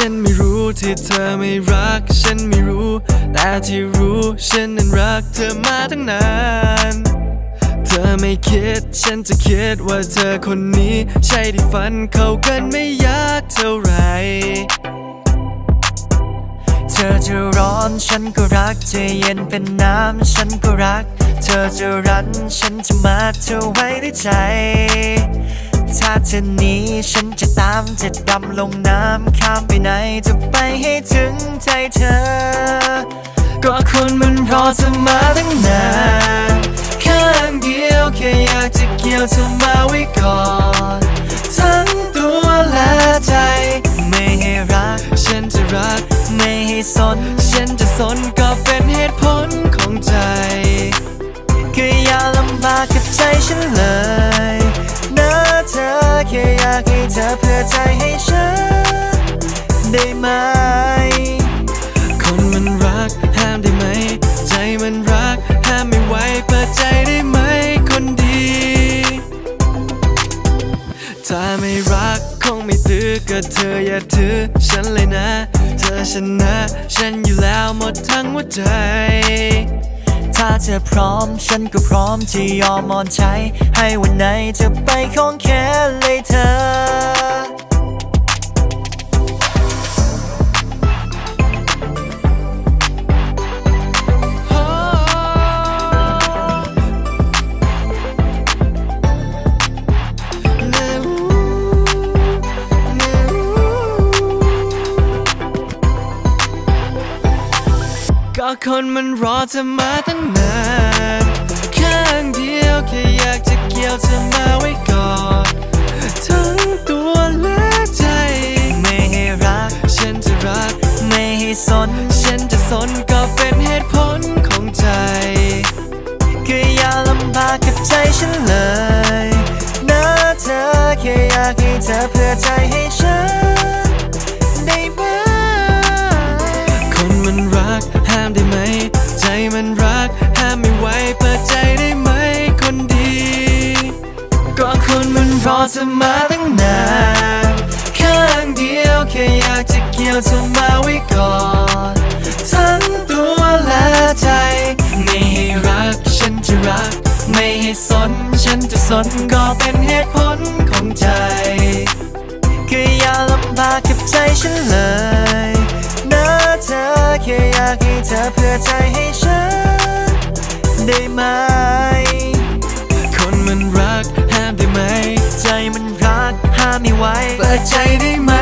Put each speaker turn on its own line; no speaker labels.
ฉันไม่รู้ที่เธอไม่รัก ฉันไม่รู้ แต่ที่รู้ฉันนั้นรักเธอมาตั้งนานเธอไม่คิด ฉันจะคิดว่าเธอคนนี้ ใช่ที่ฝันเข้ากันไม่ยากเท่าไหร่
เธอจะร้อนฉันก็รักจะเย็นเป็นน้ำฉันก็รัก เธอจะรันฉันจะมาเธอไว้ด้วยใจาเธอหนี้ฉันจะตามจะดำลงน้ำข้ามไปไหนจะไปให้ถึงใจเธอ
ก็คนมันรอเธอมาตั้งนานข้างเดียวแค่อยากจะเกี่ยวเธอมาไว้ก่อนทั้งตัวและใจ
ไม่ให้รัก
ฉันจะรัก
ไม่ให้สน
ฉันจะสนก็เป็นเหตุผลของใจ
คืออย่าลำบากกับใจฉันเลย แค่อยากให้เธอเพื่อใจให้ฉัน ได้ไหม
คนมันรักห้ามได้ไหม ใจมันรักห้ามไม่ไหวเปิดใจได้ไหมคนดี ถ้าไม่รักคงไม่ตื้อก็เธออย่าถือฉันเลยนะ เธอชนะ ฉันอยู่แล้วหมดทั้งหัวใจ
ถ้าเธอพร้อม ฉันก็พร้อมที่ยอมมอนใช้ให้วันไหนจะไปของแค่เลยเธอ
ก็คนมันรอเธอมาตั้งนานข้างเดียวแค่อยากจะเกี่ยวเธอมาไว้ก่อนทั้งตัวและใจ
ไม่ให้รัก
ฉันจะรัก
ไม่ให้สน
ฉันจะสนก็เป็นเหตุผลของใจ
คืออย่าลำบากกับใจฉันเลยนะเธอแค่อยากให้เธอเพื่อใจให้ฉัน
ใจมันรักห้ามไม่ไหวเปิดใจได้ไหมคนดี ก็คนมันรอเธอมาตั้งนานข้างเดียวแค่อยากจะเกี่ยวเธอมาไว้ก่อนทั้งตัวและใจ ไม่ให้รักฉันจะรัก ไม่ให้สนฉันจะสนก็เป็นเหตุผลของใจ
คืออย่าลำบากกับใจฉันเลย เพื่อใจให้ฉัน ได้ไหม
คนมันรักห้ามได้ไหม
ใจมันรักห้ามไม่ไหว
เปิดใจได้ไหม